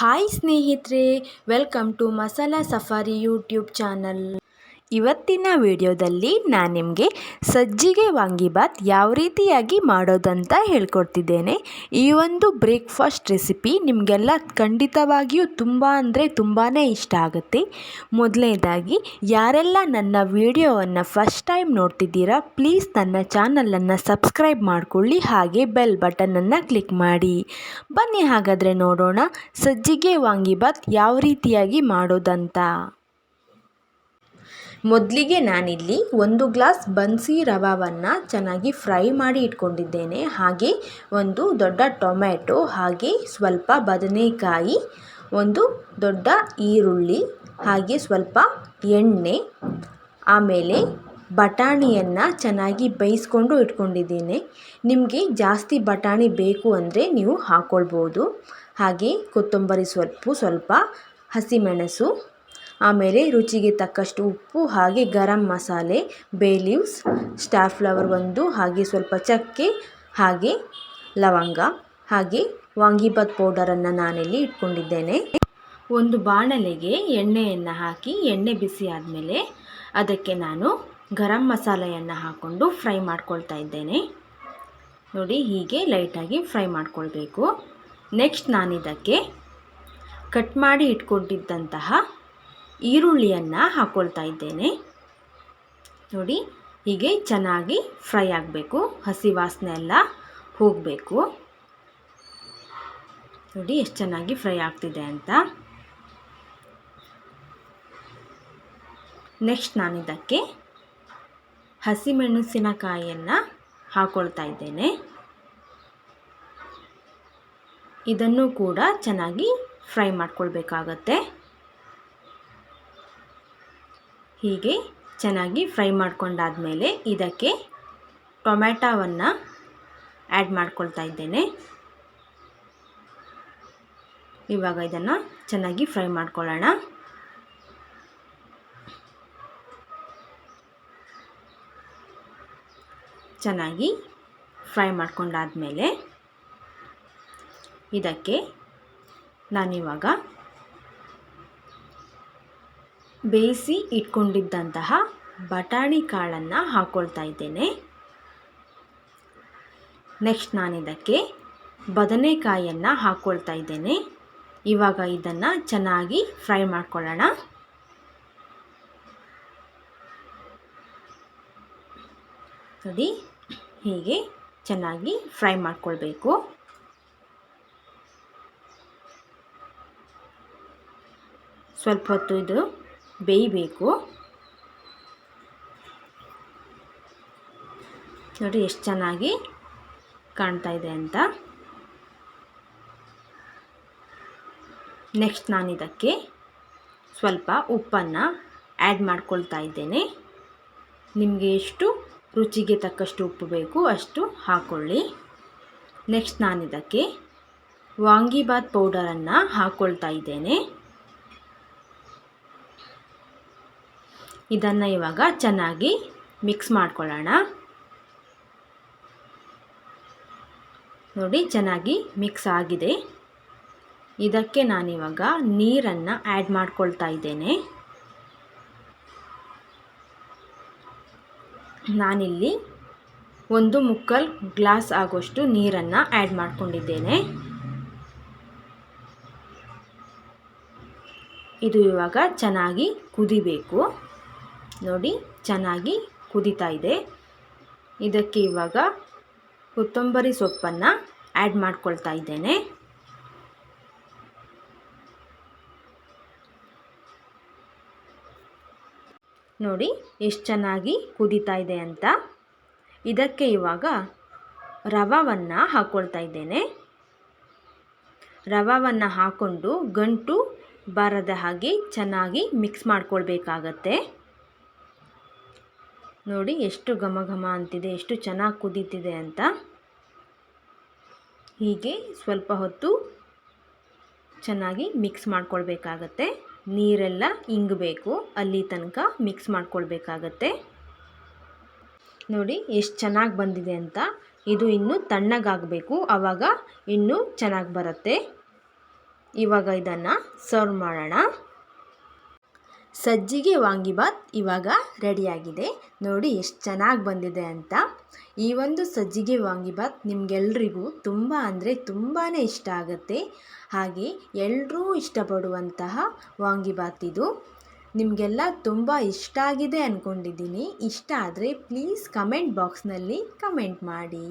Hi ಸ್ನೇಹಿತರೆ welcome to Masala Safari YouTube channel ಇವತ್ತಿನ ವಿಡಿಯೋದಲ್ಲಿ ನಾನು ನಿಮಗೆ ಸಜ್ಜಿಗೆ ವಾಂಗಿಬಾತ್ ಯಾವ ರೀತಿಯಾಗಿ ಮಾಡೋದಂತ ಹೇಳ್ಕೊಡ್ತಿದ್ದೇನೆ. ಈ ಒಂದು ಬ್ರೇಕ್ಫಾಸ್ಟ್ ರೆಸಿಪಿ ನಿಮಗೆಲ್ಲ ಖಂಡಿತವಾಗಿಯೂ ತುಂಬ ಅಂದರೆ ತುಂಬಾ ಇಷ್ಟ ಆಗುತ್ತೆ. ಮೊದಲನೇದಾಗಿ ಯಾರೆಲ್ಲ ನನ್ನ ವಿಡಿಯೋವನ್ನು ಫಸ್ಟ್ ಟೈಮ್ ನೋಡ್ತಿದ್ದೀರಾ, ಪ್ಲೀಸ್ ನನ್ನ ಚಾನಲನ್ನು ಸಬ್ಸ್ಕ್ರೈಬ್ ಮಾಡಿಕೊಳ್ಳಿ, ಹಾಗೆ ಬೆಲ್ ಬಟನನ್ನು ಕ್ಲಿಕ್ ಮಾಡಿ. ಬನ್ನಿ ಹಾಗಾದರೆ ನೋಡೋಣ ಸಜ್ಜಿಗೆ ವಾಂಗಿಬಾತ್ ಯಾವ ರೀತಿಯಾಗಿ ಮಾಡೋದಂತ. ಮೊದಲಿಗೆ ನಾನಿಲ್ಲಿ ಒಂದು ಗ್ಲಾಸ್ ಬನ್ಸಿ ರವಾವನ್ನು ಚೆನ್ನಾಗಿ ಫ್ರೈ ಮಾಡಿ ಇಟ್ಕೊಂಡಿದ್ದೇನೆ. ಹಾಗೆ ಒಂದು ದೊಡ್ಡ ಟೊಮ್ಯಾಟೊ, ಹಾಗೆ ಸ್ವಲ್ಪ ಬದನೆಕಾಯಿ, ಒಂದು ದೊಡ್ಡ ಈರುಳ್ಳಿ, ಹಾಗೆ ಸ್ವಲ್ಪ ಎಣ್ಣೆ, ಆಮೇಲೆ ಬಟಾಣಿಯನ್ನು ಚೆನ್ನಾಗಿ ಬೇಯಿಸ್ಕೊಂಡು ಇಟ್ಕೊಂಡಿದ್ದೀನಿ. ನಿಮಗೆ ಜಾಸ್ತಿ ಬಟಾಣಿ ಬೇಕು ಅಂದರೆ ನೀವು ಹಾಕ್ಕೊಳ್ಬೋದು ಹಾಗೆ ಕೊತ್ತಂಬರಿ ಸ್ವಲ್ಪ ಸ್ವಲ್ಪ ಹಸಿಮೆಣಸು ಆಮೇಲೆ ರುಚಿಗೆ ತಕ್ಕಷ್ಟು ಉಪ್ಪು ಹಾಗೆ ಗರಂ ಮಸಾಲೆ ಬೇ ಲೀವ್ಸ್ ಸ್ಟಾರ್ ಫ್ಲವರ್ ಒಂದು, ಹಾಗೆ ಸ್ವಲ್ಪ ಚಕ್ಕೆ, ಹಾಗೆ ಲವಂಗ, ಹಾಗೆ ವಾಂಗಿಬಾತ್ ಪೌಡರನ್ನು ನಾನಿಲ್ಲಿ ಇಟ್ಕೊಂಡಿದ್ದೇನೆ. ಒಂದು ಬಾಣಲೆಗೆ ಎಣ್ಣೆಯನ್ನು ಹಾಕಿ, ಎಣ್ಣೆ ಬಿಸಿ ಆದಮೇಲೆ ಅದಕ್ಕೆ ನಾನು ಗರಂ ಮಸಾಲೆಯನ್ನು ಹಾಕ್ಕೊಂಡು ಫ್ರೈ ಮಾಡ್ಕೊಳ್ತಾ ಇದ್ದೇನೆ. ನೋಡಿ, ಹೀಗೆ ಲೈಟಾಗಿ ಫ್ರೈ ಮಾಡ್ಕೊಳ್ಬೇಕು. ನೆಕ್ಸ್ಟ್ ನಾನಿದಕ್ಕೆ ಕಟ್ ಮಾಡಿ ಇಟ್ಕೊಂಡಿದ್ದಂತಹ ಈರುಳ್ಳಿಯನ್ನು ಹಾಕ್ಕೊಳ್ತಾ ಇದ್ದೇನೆ. ನೋಡಿ, ಹೀಗೆ ಚೆನ್ನಾಗಿ ಫ್ರೈ ಆಗಬೇಕು. ಹಸಿ ವಾಸನೆ ಎಲ್ಲ ಹೋಗಬೇಕು. ನೋಡಿ, ಎಷ್ಟು ಚೆನ್ನಾಗಿ ಫ್ರೈ ಆಗ್ತಿದೆ ಅಂತ. ನೆಕ್ಸ್ಟ್ ನಾನು ಇದಕ್ಕೆ ಹಸಿಮೆಣಸಿನಕಾಯಿಯನ್ನು ಹಾಕ್ಕೊಳ್ತಾ ಇದ್ದೇನೆ. ಇದನ್ನು ಕೂಡ ಚೆನ್ನಾಗಿ ಫ್ರೈ ಮಾಡ್ಕೊಳ್ಬೇಕಾಗತ್ತೆ. ಹೀಗೆ ಚೆನ್ನಾಗಿ ಫ್ರೈ ಮಾಡ್ಕೊಂಡಾದಮೇಲೆ ಇದಕ್ಕೆ ಟೊಮ್ಯಾಟೋವನ್ನು ಆ್ಯಡ್ ಮಾಡ್ಕೊಳ್ತಾ ಇದ್ದೇನೆ. ಇವಾಗ ಇದನ್ನು ಚೆನ್ನಾಗಿ ಫ್ರೈ ಮಾಡ್ಕೊಳ್ಳೋಣ. ಚೆನ್ನಾಗಿ ಫ್ರೈ ಮಾಡ್ಕೊಂಡಾದಮೇಲೆ ಇದಕ್ಕೆ ನಾನಿವಾಗ ಬೇಯಿಸಿ ಇಟ್ಕೊಂಡಿದ್ದಂತಹ ಬಟಾಣಿ ಕಾಳನ್ನು ಹಾಕ್ಕೊಳ್ತಾ ಇದ್ದೇನೆ. ನೆಕ್ಸ್ಟ್ ನಾನಿದಕ್ಕೆ ಬದನೆಕಾಯಿಯನ್ನು ಹಾಕ್ಕೊಳ್ತಾ ಇದ್ದೇನೆ. ಇವಾಗ ಇದನ್ನು ಚೆನ್ನಾಗಿ ಫ್ರೈ ಮಾಡ್ಕೊಳ್ಳೋಣ. ನೋಡಿ, ಹೀಗೆ ಚೆನ್ನಾಗಿ ಫ್ರೈ ಮಾಡ್ಕೊಳ್ಬೇಕು. ಸ್ವಲ್ಪ ಹೊತ್ತು ಇದು ಬೇಯಬೇಕು. ನೋಡಿ ಎಷ್ಟು ಚೆನ್ನಾಗಿ ಕಾಣ್ತಾ ಇದೆ ಅಂತ. ನೆಕ್ಸ್ಟ್ ನಾನು ಇದಕ್ಕೆ ಸ್ವಲ್ಪ ಉಪ್ಪನ್ನು ಆ್ಯಡ್ ಮಾಡ್ಕೊಳ್ತಾ ಇದ್ದೇನೆ. ನಿಮಗೆ ಎಷ್ಟು ರುಚಿಗೆ ತಕ್ಕಷ್ಟು ಉಪ್ಪು ಬೇಕು ಅಷ್ಟು ಹಾಕ್ಕೊಳ್ಳಿ ನೆಕ್ಸ್ಟ್ ನಾನು ಇದಕ್ಕೆ ವಾಂಗಿಬಾತ್ ಪೌಡರನ್ನು ಹಾಕ್ಕೊಳ್ತಾ ಇದ್ದೇನೆ. ಇದನ್ನು ಇವಾಗ ಚೆನ್ನಾಗಿ ಮಿಕ್ಸ್ ಮಾಡ್ಕೊಳ್ಳೋಣ. ನೋಡಿ, ಚೆನ್ನಾಗಿ ಮಿಕ್ಸ್ ಆಗಿದೆ. ಇದಕ್ಕೆ ನಾನಿವಾಗ ನೀರನ್ನು ಆ್ಯಡ್ ಮಾಡ್ಕೊಳ್ತಾ ಇದ್ದೇನೆ. ನಾನಿಲ್ಲಿ ಒಂದು ಮುಕ್ಕಲ್ ಗ್ಲಾಸ್ ಆಗೋಷ್ಟು ನೀರನ್ನು ಆ್ಯಡ್ ಮಾಡ್ಕೊಂಡಿದ್ದೇನೆ. ಇದು ಇವಾಗ ಚೆನ್ನಾಗಿ ಕುದಿಬೇಕು. ನೋಡಿ, ಚೆನ್ನಾಗಿ ಕುದೀತಾ ಇದೆ. ಇದಕ್ಕೆ ಇವಾಗ ಕೊತ್ತಂಬರಿ ಸೊಪ್ಪನ್ನು ಆ್ಯಡ್ ಮಾಡ್ಕೊಳ್ತಾ ಇದ್ದೇನೆ. ನೋಡಿ, ಎಷ್ಟು ಚೆನ್ನಾಗಿ ಕುದೀತಾ ಇದೆ ಅಂತ. ಇದಕ್ಕೆ ಇವಾಗ ರವವನ್ನು ಹಾಕ್ಕೊಳ್ತಾ ಇದ್ದೇನೆ. ರವವನ್ನು ಹಾಕ್ಕೊಂಡು ಗಂಟು ಬಾರದ ಹಾಗೆ ಚೆನ್ನಾಗಿ ಮಿಕ್ಸ್ ಮಾಡ್ಕೊಳ್ಬೇಕಾಗತ್ತೆ. ನೋಡಿ ಎಷ್ಟು ಘಮ ಘಮ ಅಂತಿದೆ, ಎಷ್ಟು ಚೆನ್ನಾಗಿ ಕುದೀತಿದೆ ಅಂತ. ಹೀಗೆ ಸ್ವಲ್ಪ ಹೊತ್ತು ಚೆನ್ನಾಗಿ ಮಿಕ್ಸ್ ಮಾಡ್ಕೊಳ್ಬೇಕಾಗತ್ತೆ. ನೀರೆಲ್ಲ ಇಂಗಬೇಕು, ಅಲ್ಲಿ ತನಕ ಮಿಕ್ಸ್ ಮಾಡ್ಕೊಳ್ಬೇಕಾಗತ್ತೆ. ನೋಡಿ ಎಷ್ಟು ಚೆನ್ನಾಗಿ ಬಂದಿದೆ ಅಂತ. ಇದು ಇನ್ನೂ ತಣ್ಣಗಾಗಬೇಕು ಆವಾಗ ಇನ್ನೂ ಚೆನ್ನಾಗಿ ಬರುತ್ತೆ. ಇವಾಗ ಇದನ್ನು ಸರ್ವ್ ಮಾಡೋಣ. ಸಜ್ಜಿಗೆ ವಾಂಗಿಬಾತ್ ಇವಾಗ ರೆಡಿಯಾಗಿದೆ. ನೋಡಿ ಎಷ್ಟು ಚೆನ್ನಾಗಿ ಬಂದಿದೆ ಅಂತ. ಈ ಒಂದು ಸಜ್ಜಿಗೆ ವಾಂಗಿಬಾತ್ ನಿಮಗೆಲ್ರಿಗೂ ತುಂಬ ಅಂದರೆ ತುಂಬಾ ಇಷ್ಟ ಆಗುತ್ತೆ. ಹಾಗೆ ಎಲ್ಲರೂ ಇಷ್ಟಪಡುವಂತಹ ವಾಂಗಿಬಾತ್ ಇದು. ನಿಮಗೆಲ್ಲ ತುಂಬ ಇಷ್ಟ ಆಗಿದೆ ಅಂದ್ಕೊಂಡಿದ್ದೀನಿ ಇಷ್ಟ ಆದರೆ ಪ್ಲೀಸ್ ಕಮೆಂಟ್ ಬಾಕ್ಸ್ನಲ್ಲಿ ಕಮೆಂಟ್ ಮಾಡಿ.